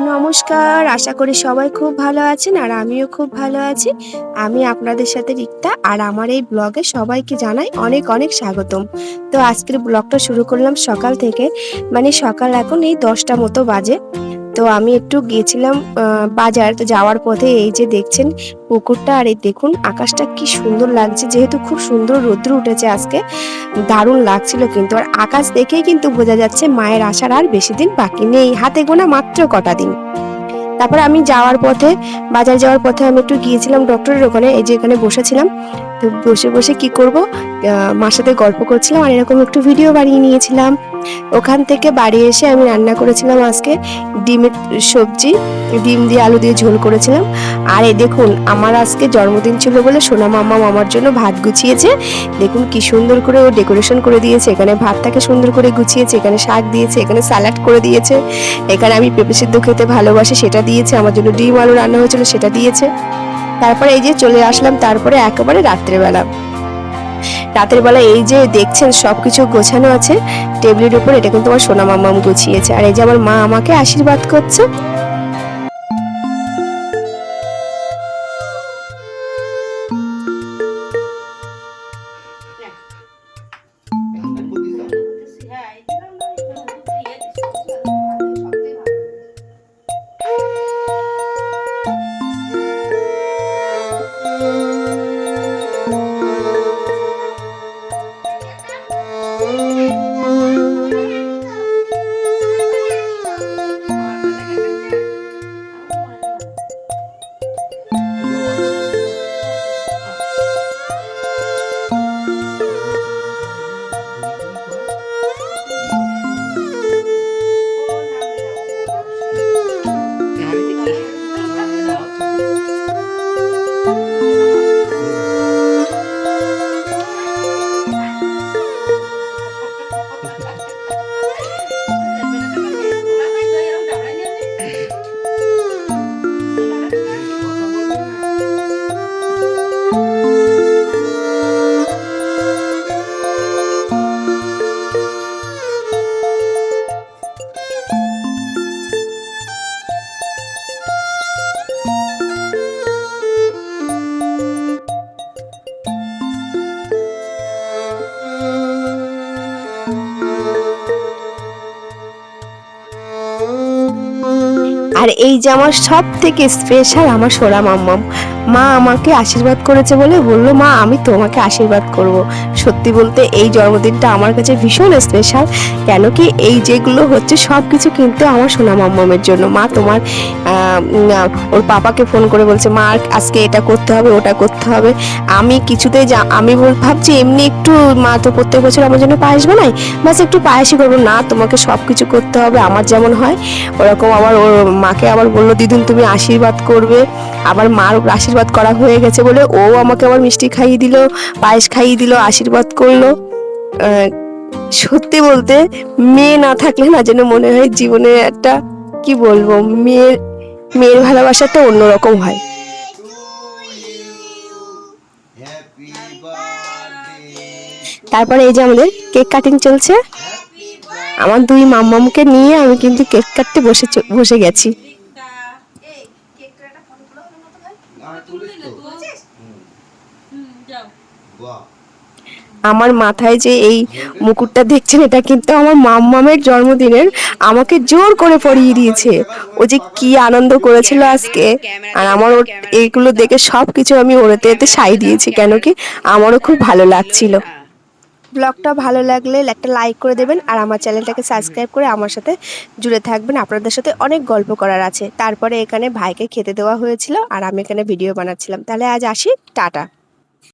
নমস্কার, আশা করি সবাই খুব ভালো আছেন আর আমিও খুব ভালো আছি। আমি আপনাদের সাথে রিক্তা আর আমার এই ব্লগে সবাইকে জানাই অনেক অনেক স্বাগতম। তো আজকের ব্লগটা শুরু করলাম সকাল থেকে মানে সকাল এখন এই দশটা মতো বাজে। তো আমি একটু গিয়েছিলাম বাজার। তো যাওয়ার পথে এই যে দেখছেন পুকুরটা, আর এই দেখুন আকাশটা কি সুন্দর লাগছে। যেহেতু খুব সুন্দর রৌদ্র উঠেছে আজকে, দারুণ লাগছিল কিন্তু। আর আকাশ দেখেই কিন্তু বোঝা যাচ্ছে মায়ের আসার আর বেশি দিন বাকি নেই। হাতে গোনা মাত্র কটা দিন। তারপর আমি যাওয়ার পথে, বাজার যাওয়ার পথে আমি একটু গিয়েছিলাম ডক্টরের ওখানে, এই যে এখানে বসেছিলাম। তো বসে বসে কি করব? মার সাথে গল্প করছিলাম আর এরকম একটু ভিডিও বানিয়ে নিয়েছিলাম। ওখান থেকে বাড়ি এসে আমি রান্না করেছিলাম আজকে ডিমের সবজি, ডিম দিয়ে আলু দিয়ে ঝোল করেছিলাম। আর এই দেখুন, আমার আজকে জন্মদিন ছিল বলে সোনা মামা মামার জন্য ভাত গুছিয়েছে। দেখুন কি সুন্দর করে ও ডেকোরেশন করে দিয়েছে। এখানে ভাতটাকে সুন্দর করে গুছিয়েছে, এখানে শাক দিয়েছে, এখানে স্যালাড করে দিয়েছে। এখানে আমি পেঁপে সিদ্ধ খেতে ভালোবাসি, সেটা দিয়েছে। আমার জন্য ডিম আলু রান্না হয়েছিল, সেটা দিয়েছে। তারপরে এই যে চলে আসলাম, তারপরে একেবারে রাত্রেবেলা। রাতের বেলা এই যে দেখছেন সব কিছু গোছানো আছে, টেবিলের উপর এটা কিন্তু আমার সোনা মামাম গুছিয়েছে। আর এই যে আমার মা আমাকে আশীর্বাদ করছে আর এই যে আমার সব থেকে স্পেশাল আমার সোরা মাম্মাম। মা আমাকে আশীর্বাদ করেছে বলে বলল, মা, আমি তোমাকে আশীর্বাদ করব। সত্যি বলতে এই জন্মদিনটা আমার কাছে ভীষণ স্পেশাল কেন কি এই যেগুলো হচ্ছে সব কিছু কিন্তু আমার সোনা মাম্মামের জন্য। মা তোমার ওর পাপাকে ফোন করে বলছে, মা, আজকে এটা করতে হবে, ওটা করতে হবে। আমি কিছুতেই যা, আমি বল- ভাবছি এমনি একটু মা তো প্রত্যেক বছর আমার জন্য পায়েস বানাই বাস একটু পায়েসই করব। না, তোমাকে সব কিছু করতে হবে, আমার যেমন হয়। ওরকম আবার ওর মাকে আবার বলল, দিদুন, তুমি আশীর্বাদ করবে। আবার মার আশীর্বাদ করা হয়ে গেছে বলে ও আমাকে আবার মিষ্টি খাইয়ে দিল, পায়েস খাইয়ে দিল, আশীর্বাদ করল। সত্যি বলতে মেয়ে না থাকলে না যেন মনে হয় জীবনে একটা, কি বলব, মেয়ের মেয়ের ভালোবাসাটা অন্যরকম হয়। তারপরে এই যে আমাদের কেক কাটিং চলছে। আমার দুই মাম্মামকে নিয়ে আমি কিন্তু কেক কাটতে বসে বসে গেছি না তুলিস তো বাহ আমার মাথায় যে এই মুকুটটা দেখছেন এটা কিন্তু আমার মাম্মামের জন্মদিনের আমাকে জোর করে পরিয়ে দিয়েছে। ও যে কি আনন্দ করেছিল আজকে। আর আমার ওর এইগুলো দেখে সবকিছু আমি ওরাতে এতে সাই দিয়েছি কেন কি? আমারও খুব ভালো লাগছিল। ব্লগটা ভালো লাগলে একটা লাইক করে দেবেন আর আমার চ্যানেলটাকে সাবস্ক্রাইব করে আমার সাথে জুড়ে থাকবেন। আপনাদের সাথে অনেক গল্প করার আছে। তারপরে এখানে ভাইকে খেতে দেওয়া হয়েছিল আর আমি এখানে ভিডিও বানাচ্ছিলাম। তাহলে আজ আসি। টাটা।